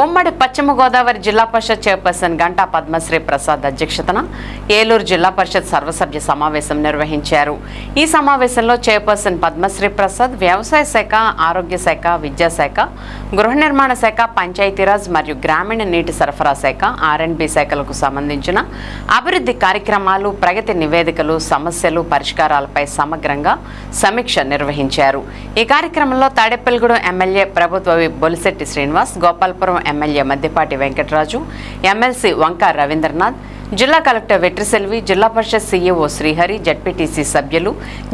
ఉమ్మడి పశ్చిమ గోదావరి జిల్లా పరిషత్ చైర్పర్సన్ గంటా పద్మశ్రీ ప్రసాద్ అధ్యక్షతన ఏలూరు జిల్లా పరిషత్ సర్వసభ్య సమావేశం నిర్వహించారు. ఈ సమావేశంలో చైర్పర్సన్ పద్మశ్రీ ప్రసాద్ వ్యవసాయ శాఖ ఆరోగ్య శాఖ విద్యాశాఖ గృహ నిర్మాణ శాఖ పంచాయతీరాజ్ మరియు గ్రామీణ నీటి సరఫరా శాఖ ఆర్ఎండ్బి శాఖలకు సంబంధించిన అభివృద్ధి కార్యక్రమాలు ప్రగతి నివేదికలు సమస్యలు పరిష్కారాలపై సమగ్రంగా సమీక్ష నిర్వహించారు. ఈ కార్యక్రమంలో తాడేపల్లిగూడెం ఎమ్మెల్యే ప్రభుత్వ బొలిశెట్టి శ్రీనివాస్ గోపాలపురం ఎమ్మెల్యే మద్దిపాటి వెంకటరాజు ఎమ్మెల్సీ వంకా రవీంద్రనాథ్ జిల్లా కలెక్టర్ వెట్రిసెల్వి జిల్లా పరిషత్ సీఈఓ శ్రీహరి జడ్పీటీసీ సభ్యులు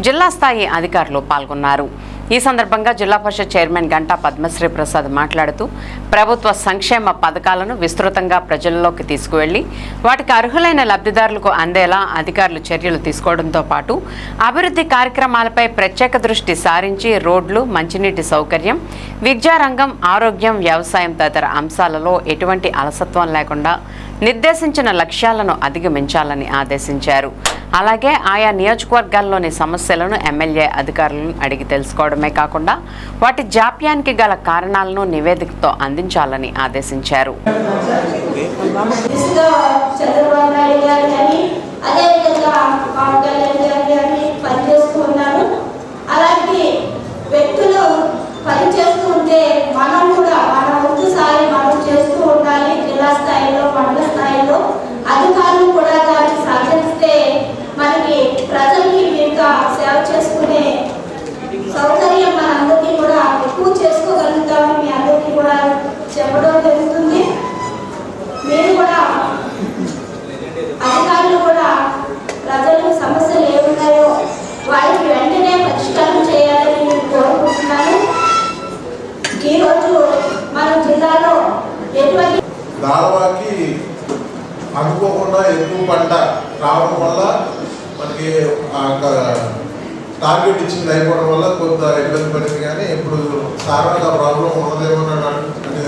జిల్లా స్థాయి అధికారులు పాల్గొన్నారు. ఈ సందర్భంగా జిల్లా పరిషత్ చైర్మన్ గంటా పద్మశ్రీ ప్రసాద్ మాట్లాడుతూ ప్రభుత్వ సంక్షేమ పథకాలను విస్తృతంగా ప్రజల్లోకి తీసుకువెళ్ళి వాటికి అర్హులైన లబ్ధిదారులకు అందేలా అధికారులు చర్యలు తీసుకోవడంతో పాటు అభివృద్ధి కార్యక్రమాలపై ప్రత్యేక దృష్టి సారించి రోడ్లు మంచినీటి సౌకర్యం విద్యారంగం ఆరోగ్యం వ్యవసాయం తదితర అంశాలలో ఎటువంటి అలసత్వం లేకుండా నిర్దేశించిన లక్ష్యాలను అధిగమించాలని ఆదేశించారు. అలాగే ఆయా నియోజకవర్గాల్లోని సమస్యలను ఎమ్మెల్యే అధికారులను అడిగి తెలుసుకోవడమే కాకుండా వాటి జాప్యానికి గల కారణాలను నివేదికతో అందించాలని ఆదేశించారు దిశగా చంద్రబాబు నాయుడు గారు కానీ అదేవిధంగా పవన్ కళ్యాణ్ గారు కానీ పనిచేస్తూ ఉన్నారు అలాంటి వ్యక్తులు పనిచేస్తూ ఉంటే మనం కూడా మన వంతు సాయం మనం చేస్తూ ఉండాలి జిల్లా స్థాయిలో మండల స్థాయిలో అధికారులు కూడా దాన్ని సహకరిస్తే మనకి ప్రజలకి ఇంకా సేవ చేసుకునే సౌకర్యం మనందరికీ కూడా ఎక్కువ చేసుకోగలుగుతామని మీ అందరికీ కూడా చెప్పడం జరుగుతుంది. మీరు కూడా అధికారులు కూడా ప్రజలకు సమస్యలు ఏమున్నాయో వారికి వెంటనే పరిష్కారం చేయాలని నేను కోరుకుంటున్నాను. ఈరోజు మన జిల్లాలో ఎటువంటి దాదాకి అనుకోకుండా ఎక్కువ పంట రావడం వల్ల మనకి ఆ యొక్క టార్గెట్ ఇచ్చింది అయిపోవడం వల్ల కొంత ఇబ్బంది పడింది కానీ ఇప్పుడు సాధారణంగా ప్రాబ్లం ఉన్నదేమో అంటే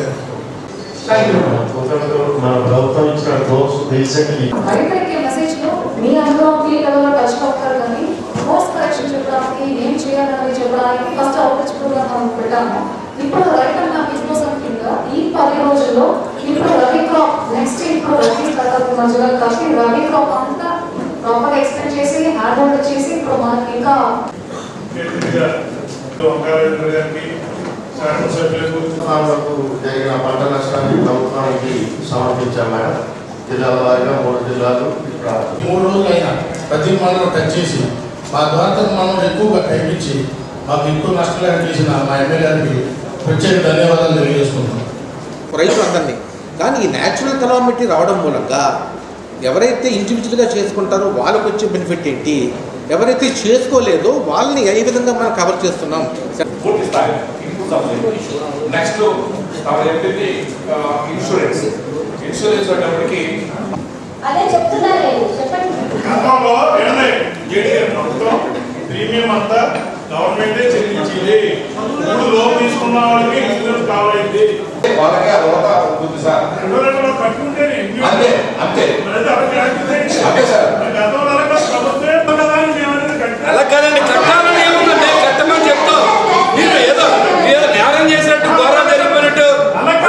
మన ప్రభుత్వం ఇచ్చిన డోస్ రీసెంట్లీ బయటకి మెసేజ్లో మీ అనుభవంకి లెవెల్లో టచ్ అవుతారు కానీ కోర్స్ కరెక్షన్ చెప్పడానికి ఏం చేయాలని చెప్పడానికి ఫస్ట్ అవుట్రీచ్ ప్రోగ్రామ్ మనం పెట్టాము. ఇప్పుడు నా బిజినెస్ ఈ పది రోజుల్లో ఇప్పుడు రవి క్రాప్ నెక్స్ట్ ఇప్పుడు రవి తర్వాత మధ్యలో కలిపి రవి క్రాప్ అంతా ఓవర్ చేసి ఇప్పుడు మనకి ఇంకా జరిగిన పంట నష్టాన్ని ప్రభుత్వానికి సమర్పించాం మేడం జిల్లాల వారీగా మూడు జిల్లాలు మూడు రోజులైనా ప్రతి మండలం టచ్ చేసి మా ద్వారా మనం ఎక్కువగా కల్పించి మాకు ఎక్కువ నష్టాలు చేసిన మా ఎమ్మెల్యే గారికి ప్రత్యేక ధన్యవాదాలు తెలియజేసుకుంటున్నాం. రైతులందరినీ. కానీ ఈ న్యాచురల్ కలామిటీ రావడం మూలంగా ఎవరైతే ఇండివిజువల్గా చేసుకుంటారో వాళ్ళకి వచ్చే బెనిఫిట్ ఏంటి? ఎవరైతే చేసుకోలేదో వాళ్ళని ఏ విధంగా మనం కవర్ చేస్తున్నాం? నెక్స్ట్ ఇన్సూరెన్స్ ఇన్సూరెన్స్ అదే చెప్తున్నారు గతంలో ప్రభుత్వం ప్రీమియం అంతా గవర్నమెంటే చెల్లించింది. మూడు లోన్ తీసుకున్న వాళ్ళకి ఇన్సూరెన్స్ కావాలండి వాళ్ళకి ఆ రోత ఉంటుంది సార్ రెండు వేలలో కట్టుకుంటే అంతే. అంతే సార్. అలా కాదండి కట్టాలని ఏముందండి కట్టమని చెప్తాం. మీరు ఏదో ఏదో నేరం చేసినట్టు ఘోరం జరిగిపోయినట్టు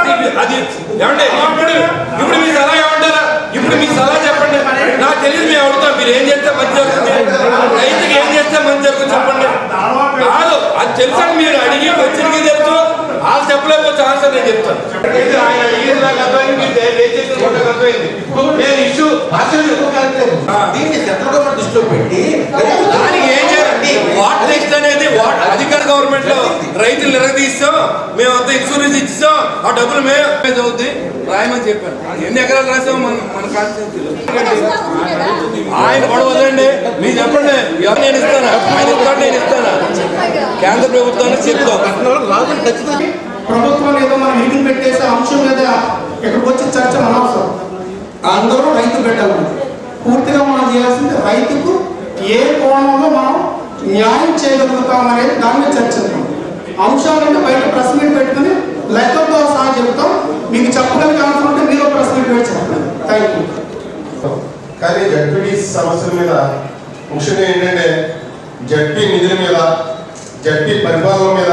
అది అది ఏమండి? ఇప్పుడు ఇప్పుడు మీ సలహా ఏమంటారా? ఇప్పుడు మీ సలహా చెప్పండి. నాకు తెలియదు మేము అడుగుతాం. మీరు ఏం చేస్తే మంచి జరుగుతుంది? రైతుకి ఏం చేస్తే మంచి జరుగుతుంది చెప్పండి. కాదు అది తెలుసండి మీరు అడిగి వచ్చినకి తెలుసు. వాళ్ళు చెప్పలేకపోతే ఆన్సర్ నేను చెప్తాను. ఆయన అడిగింది నాకు అర్థమైంది నాకు అర్థమైంది నేను ఇష్యూ దీన్ని సెంట్రల్ గవర్నమెంట్ దృష్టిలో పెట్టి దానికి ఏం చేయాలండి వాటర్ నెక్స్ట్ అనేది వా- అధికార గవర్నమెంట్లో రైతులు నిలదీస్తాం మేమంతా ఇన్సూరెన్స్ ఇస్తాం ఆ డబ్బులు మేము చదువుద్ది రాయమని చెప్పాను. ఎన్ని ఎకరాలు రాసాం మన మన కాన్స్టిట్యూన్సీలో ఆయన గొడవ వదండి మీరు చెప్పండి. ఎవరు నేను ఇస్తాను? ఆయన ఇస్తాను నేను ఇస్తాను? కేంద్ర ప్రభుత్వానికి చెప్తాం. ప్రభుత్వం ఏదో మనం మీటింగ్ పెట్టేసే అంశం మీద ఇక్కడికి వచ్చి చర్చ అనవసరం. అందరూ రైతు పెట్టాలి పూర్తిగా మనం చేయాల్సింది రైతుకు ఏ కోణంలో మనం న్యాయం చేయగలుగుతాం అనేది దాని మీద చర్చిద్దాం. అంశాలంటే బయట ప్రెస్ మీట్ పెట్టుకుని లెక్కలతో సహా చెప్తాం. మీకు చెప్పగలిగే అవసరం ఉంటే మీరు ప్రెస్ మీట్ పెట్టి చెప్పండి. థ్యాంక్ యూ కానీ జడ్పీటీ సమస్యల మీద ముఖ్యంగా ఏంటంటే జడ్పీ నిధుల మీద జడ్పీ పరిపాలన మీద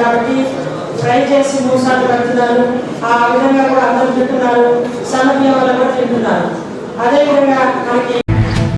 కాబట్టి ఫ్రై చేసి మూడు పెడుతున్నారు. ఆ విధంగా కూడా అందరూ తింటున్నారు. సన్నబియ్యం వల్ల కూడా తింటున్నారు. అదేవిధంగా మనకి